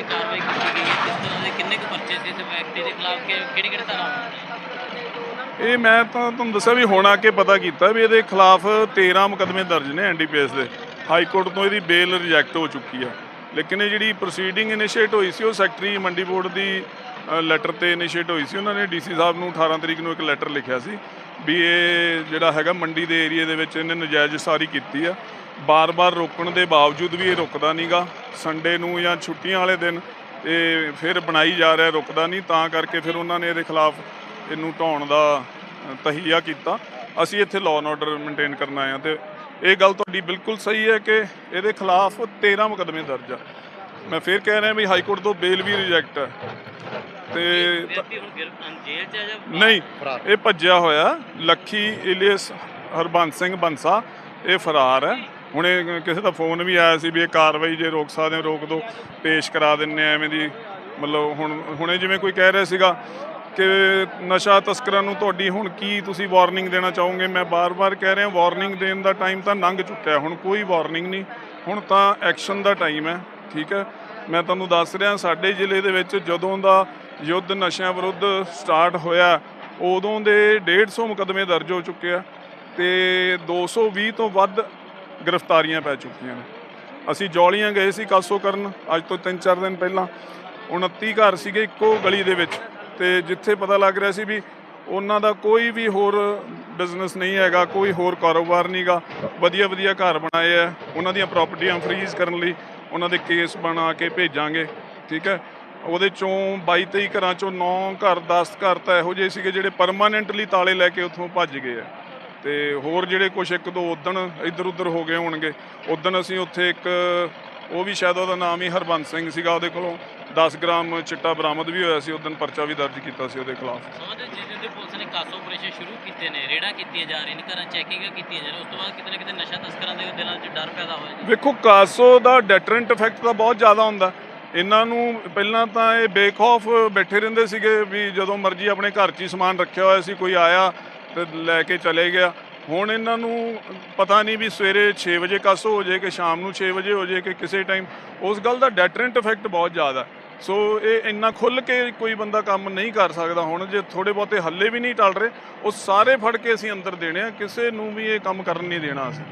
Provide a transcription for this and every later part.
ਵਿੱਚ ਕਾਰਵਾਈ ਕੀਤੀ ਗਈ ਹੈ? ਕਿਸ ਤਰ੍ਹਾਂ ਦੇ ਕਿੰਨੇ ਕੁ ਪਰਚੇ ਸੀ ਇਸ ਵਿਅਕਤੀ ਦੇ ਖਿਲਾਫ? ਕਿਹੜੀ ਕਿਹੜੀ ਧਾਰਾਵਾਂ ਇਹ ਮੈਂ ਤਾਂ ਤੁਹਾਨੂੰ ਦੱਸਿਆ ਵੀ ਹੁਣ ਆ ਕੇ ਪਤਾ ਕੀਤਾ ਵੀ ਇਹਦੇ ਖਿਲਾਫ 13 ਮੁਕਦਮੇ ਦਰਜ ਨੇ ਐਨਡੀਪੀਐਸ ਦੇ। ਹਾਈ ਕੋਰਟ ਤੋਂ ਇਹਦੀ ਬੇਲ ਰਿਜੈਕਟ ਹੋ ਚੁੱਕੀ ਹੈ ਲੇਕਿਨ ਇਹ ਜਿਹੜੀ ਪ੍ਰੋਸੀਡਿੰਗ ਇਨੀਸ਼ੀਏਟ ਹੋਈ ਸੀ, ਉਹ ਸੈਕਟਰੀ ਮੰਡੀ ਬੋਰਡ ਦੀ ਲੈਟਰ ਤੇ ਇਨੀਸ਼ੀਏਟ ਹੋਈ ਸੀ। ਉਹਨਾਂ ਨੇ ਡੀਸੀ ਸਾਹਿਬ ਨੂੰ 18 ਤਰੀਕ ਨੂੰ ਇੱਕ ਲੈਟਰ ਲਿਖਿਆ ਸੀ। ਵੀ ਇਹ ਜਿਹੜਾ ਹੈਗਾ ਮੰਡੀ ਦੇ ਏਰੀਆ ਦੇ ਵਿੱਚ ਇਹਨੇ ਨਜਾਇਜ਼ ਸਾਰੀ ਕੀਤੀ ਆ। ਬਾਰ-ਬਾਰ ਰੋਕਣ ਦੇ ਬਾਵਜੂਦ ਵੀ ਇਹ ਰੁਕਦਾ ਨਹੀਂਗਾ ਸੰਡੇ ਨੂੰ ਜਾਂ ਛੁੱਟੀਆਂ ਵਾਲੇ ਦਿਨ ਇਹ ਫਿਰ ਬਣਾਈ ਜਾ ਰਿਹਾ ਰੁਕਦਾ ਨਹੀਂ। ਤਾਂ ਕਰਕੇ ਫਿਰ ਉਹਨਾਂ ਨੇ ਇਹਦੇ ਖਿਲਾਫ ਇਹਨੂੰ ਢਾਉਣ ਦਾ ਅ, ਤਹੀਆ ਕੀਤਾ। ਅਸੀਂ ਇੱਥੇ ਲਾਅ ਐਂਡ ਆਰਡਰ ਮੇਨਟੇਨ ਕਰਨ ਆਏ ਹਾਂ ਤੇ ਇਹ ਗੱਲ ਤੁਹਾਡੀ ਬਿਲਕੁਲ ਸਹੀ ਹੈ ਕਿ ਇਹਦੇ ਖਿਲਾਫ 13 ਮੁਕਦਮੇ ਦਰਜ ਆ। ਮੈਂ ਫਿਰ ਕਹਿ ਰਿਹਾ ਵੀ ਹਾਈ ਕੋਰਟ ਤੋਂ ਬੇਲ ਵੀ ਰਿਜੈਕਟ ਹੈ ਤੇ ਵਿਅਕਤੀ ਹੁਣ ਗਿਰਫਤਾਰ ਜੇਲ੍ਹ 'ਚ ਹੈ ਜਾਂ ਨਹੀਂ ਇਹ ਭੱਜਿਆ ਹੋਇਆ ਲੱਖੀ ਇਲੀਅਸ ਹਰਬੰਸ ਸਿੰਘ ਬੰਸਾ ਇਹ ਫਰਾਰ ਹੈ। ਹੁਣੇ ਕਿਸੇ ਦਾ ਫੋਨ ਵੀ ਆਇਆ ਸੀ ਵੀ ਇਹ ਕਾਰਵਾਈ ਜੇ ਰੋਕ ਸਕਦੇ ਹੋ ਰੋਕ ਦਿਓ ਪੇਸ਼ ਕਰਾ ਦਿੰਨੇ ਆ ਐਵੇਂ ਦੀ ਮਤਲਬ ਹੁਣ ਹੁਣੇ ਜਿਵੇਂ ਕੋਈ ਕਹਿ ਰਿਹਾ ਸੀਗਾ ਕਿ ਨਸ਼ਾ ਤਸਕਰਾਂ ਨੂੰ ਤੁਹਾਡੀ ਹੁਣ ਕੀ ਤੁਸੀਂ ਵਾਰਨਿੰਗ ਦੇਣਾ ਚਾਹੋਗੇ? ਮੈਂ ਬਾਰ-ਬਾਰ ਕਹਿ ਰਿਹਾ ਵਾਰਨਿੰਗ ਦੇਣ ਦਾ ਟਾਈਮ ਤਾਂ ਲੰਘ ਚੁੱਕਿਆ ਹੁਣ ਕੋਈ ਵਾਰਨਿੰਗ ਨਹੀਂ। ਹੁਣ ਤਾਂ ਐਕਸ਼ਨ ਦਾ ਟਾਈਮ ਹੈ ਠੀਕ ਹੈ। ਮੈਂ ਤੁਹਾਨੂੰ ਦੱਸ ਰਿਹਾ ਸਾਡੇ ਜ਼ਿਲ੍ਹੇ ਦੇ ਵਿੱਚ ਜਦੋਂ ਦਾ ਯੁੱਧ ਨਸ਼ਿਆਂ ਵਿਰੁੱਧ ਸਟਾਰਟ ਹੋਇਆ, ਉਦੋਂ ਦੇ 150 ਮੁਕਦਮੇ ਦਰਜ ਹੋ ਚੁੱਕੇ ਆ ਤੇ 220 ਤੋਂ ਵੱਧ ਗ੍ਰਿਫਤਾਰੀਆਂ ਪੈ ਚੁੱਕੀਆਂ ਨੇ। ਅਸੀਂ ਜੌਲੀਆਂ ਗਏ ਸੀ ਕਾਸੋ ਕਰਨ, ਅੱਜ ਤੋਂ 3-4 ਦਿਨ ਪਹਿਲਾਂ। 29 ਘਰ ਸੀਗੇ ਇੱਕੋ ਗਲੀ ਦੇ ਵਿੱਚ ਤੇ ਜਿੱਥੇ ਪਤਾ ਲੱਗ ਰਿਹਾ ਸੀ ਵੀ ਉਹਨਾਂ ਦਾ ਕੋਈ ਵੀ ਹੋਰ ਬਿਜ਼ਨਸ ਨਹੀਂ ਹੈਗਾ, ਕੋਈ ਹੋਰ ਕਾਰੋਬਾਰ ਨਹੀਂਗਾ ਵਧੀਆ ਵਧੀਆ ਘਰ ਬਣਾਏ ਆ, ਉਹਨਾਂ ਦੀਆਂ ਪ੍ਰਾਪਰਟੀਆਂ ਫਰੀਜ਼ ਕਰਨ ਲਈ ਉਹਨਾਂ ਦੇ ਕੇਸ ਬਣਾ ਕੇ ਭੇਜਾਂਗੇ, ਠੀਕ ਹੈ? ਉਹਦੇ ਚੋਂ 22 23 ਘਰਾਂ ਚੋਂ 9 ਘਰ 10 ਘਰ ਤਾਂ ਇਹੋ ਜਿਹੇ ਸੀਗੇ ਜਿਹੜੇ ਪਰਮਾਨੈਂਟਲੀ ਤਾਲੇ ਲੈ ਕੇ ਉੱਥੋਂ ਭੱਜ ਗਏ ਆ। ਤੇ ਹੋਰ ਜਿਹੜੇ ਕੁਝ ਇੱਕ ਦੋ ਉਦਣ ਇੱਧਰ ਉੱਧਰ ਹੋ ਗਏ ਹੋਣਗੇ। ਉਦਣ ਅਸੀਂ ਉੱਥੇ ਇੱਕ ਉਹ ਵੀ ਸ਼ਾਇਦ ਉਹਦਾ ਨਾਮ ਹੀ ਹਰਬੰਸ ਸਿੰਘ ਸੀਗਾ ਉਹਦੇ ਕੋਲੋਂ। 10 ਗ੍ਰਾਮ ਚਿੱਟਾ ਬਰਾਮਦ ਵੀ ਹੋਇਆ ਸੀ ਉਦਣ ਪਰਚਾ ਵੀ ਦਰਜ ਕੀਤਾ ਸੀ ਉਹਦੇ ਖਿਲਾਫ। ਸਮਝਦੇ ਜਿਹਦੇ ਤੇ ਪੁਲਿਸ ਨੇ ਕਾਸੋ ਆਪਰੇਸ਼ਨ ਸ਼ੁਰੂ ਕੀਤੇ ਨੇ ਰੇਡਾਂ ਕੀਤੀਆਂ ਜਾ ਰਹੀਆਂ ਨੇ ਘਰਾਂ ਚੈਕਿੰਗਾਂ ਕੀਤੀਆਂ ਜਾ ਰਹੀਆਂ ਉਸ ਤੋਂ ਬਾਅਦ ਕਿਤੇ ਨਾ ਕਿਤੇ ਨਸ਼ਾ ਤਸਕਰਾਂ ਦੇ ਦਿਲਾਂ 'ਚ ਡਰ ਪੈਦਾ ਹੋਇਆ ਵੇਖੋ ਕਾਸੋ ਦਾ ਡੈਟਰੈਂਟ ਇਫੈਕਟ ਤਾਂ ਬਹੁਤ ਜ਼ਿਆਦਾ ਹੁੰਦਾ। ਇਹਨਾਂ ਨੂੰ ਪਹਿਲਾਂ ਤਾਂ ਇਹ ਬੇਖੌਫ ਬੈਠੇ ਰਹਿੰਦੇ ਸੀਗੇ ਵੀ ਜਦੋਂ ਮਰਜ਼ੀ ਆਪਣੇ ਘਰ 'ਚ ਹੀ ਸਮਾਨ ਰੱਖਿਆ ਹੋਇਆ ਸੀ, ਕੋਈ ਆਇਆ ਤੇ ਲੈ ਕੇ ਚਲੇ ਗਿਆ। ਹੁਣ ਇਹਨਾਂ ਨੂੰ ਪਤਾ ਨਹੀਂ ਵੀ ਸਵੇਰੇ 6 ਵਜੇ ਕਸ ਹੋ ਜੇ ਕਿ ਸ਼ਾਮ ਨੂੰ 6 ਵਜੇ ਹੋ ਜੇ ਕਿ ਕਿਸੇ ਟਾਈਮ। ਉਸ ਗੱਲ ਦਾ ਡੈਟਰੈਂਟ ਇਫੈਕਟ ਬਹੁਤ ਜ਼ਿਆਦਾ। ਸੋ ਇਹ ਇੰਨਾ ਖੁੱਲ ਕੇ ਕੋਈ ਬੰਦਾ ਕੰਮ ਨਹੀਂ ਕਰ ਸਕਦਾ। ਹੁਣ ਜੇ ਥੋੜੇ ਬਹੁਤੇ ਹੱਲੇ ਵੀ ਨਹੀਂ ਟਲ ਰਹੇ, ਉਹ ਸਾਰੇ ਫੜ ਕੇ ਅਸੀਂ ਅੰਦਰ ਦੇਣੇ ਆ। ਕਿਸੇ ਨੂੰ ਵੀ ਇਹ ਕੰਮ ਕਰਨ ਨਹੀਂ ਦੇਣਾ ਅਸੀਂ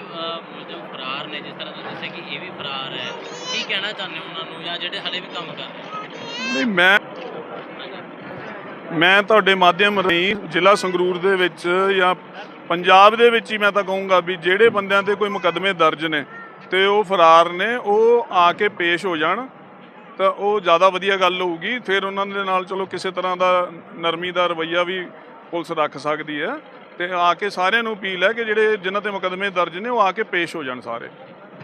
ਅਹ ਮੁਲਜ਼ਮ ਫਰਾਰ ਨੇ ਜਿਸ ਤਰ੍ਹਾਂ ਤੁਸੀਂ ਦੱਸਿਆ ਕਿ ਇਹ ਵੀ ਫਰਾਰ ਹੈ ਕੀ ਕਹਿਣਾ ਚਾਹੁੰਦੇ ਹੋ ਉਹਨਾਂ ਨੂੰ ਜਾਂ ਜਿਹੜੇ ਹਲੇ ਵੀ ਕੰਮ ਕਰ ਨਹੀਂ, ਮੈਂ ਮੈਂ ਤੁਹਾਡੇ ਮਾਧਿਅਮ ਰਾਹੀਂ ਜ਼ਿਲ੍ਹਾ ਸੰਗਰੂਰ ਦੇ ਵਿੱਚ ਜਾਂ ਪੰਜਾਬ ਦੇ ਵਿੱਚ ਹੀ ਮੈਂ ਤਾਂ ਕਹੂੰਗਾ ਵੀ ਜਿਹੜੇ ਬੰਦਿਆਂ ਤੇ ਕੋਈ ਮੁਕੱਦਮੇ ਦਰਜ ਨੇ ਤੇ ਉਹ ਫਰਾਰ ਨੇ, ਉਹ ਆ ਕੇ ਪੇਸ਼ ਹੋ ਜਾਣ, ਤਾਂ ਉਹ ਜ਼ਿਆਦਾ ਵਧੀਆ ਗੱਲ ਹੋਊਗੀ। ਫਿਰ ਉਹਨਾਂ ਦੇ ਨਾਲ ਚਲੋ ਕਿਸੇ ਤਰ੍ਹਾਂ ਦਾ ਨਰਮੀ ਦਾ ਰਵੱਈਆ ਵੀ ਪੁਲਿਸ ਰੱਖ ਸਕਦੀ ਹੈ ਤੇ ਆ ਕੇ ਸਾਰਿਆਂ ਨੂੰ ਅਪੀਲ ਹੈ ਕਿ ਜਿਹੜੇ ਜਿਨ੍ਹਾਂ ਤੇ ਮੁਕੱਦਮੇ ਦਰਜ ਨੇ, ਉਹ ਆ ਕੇ ਪੇਸ਼ ਹੋ ਜਾਣ ਸਾਰੇ।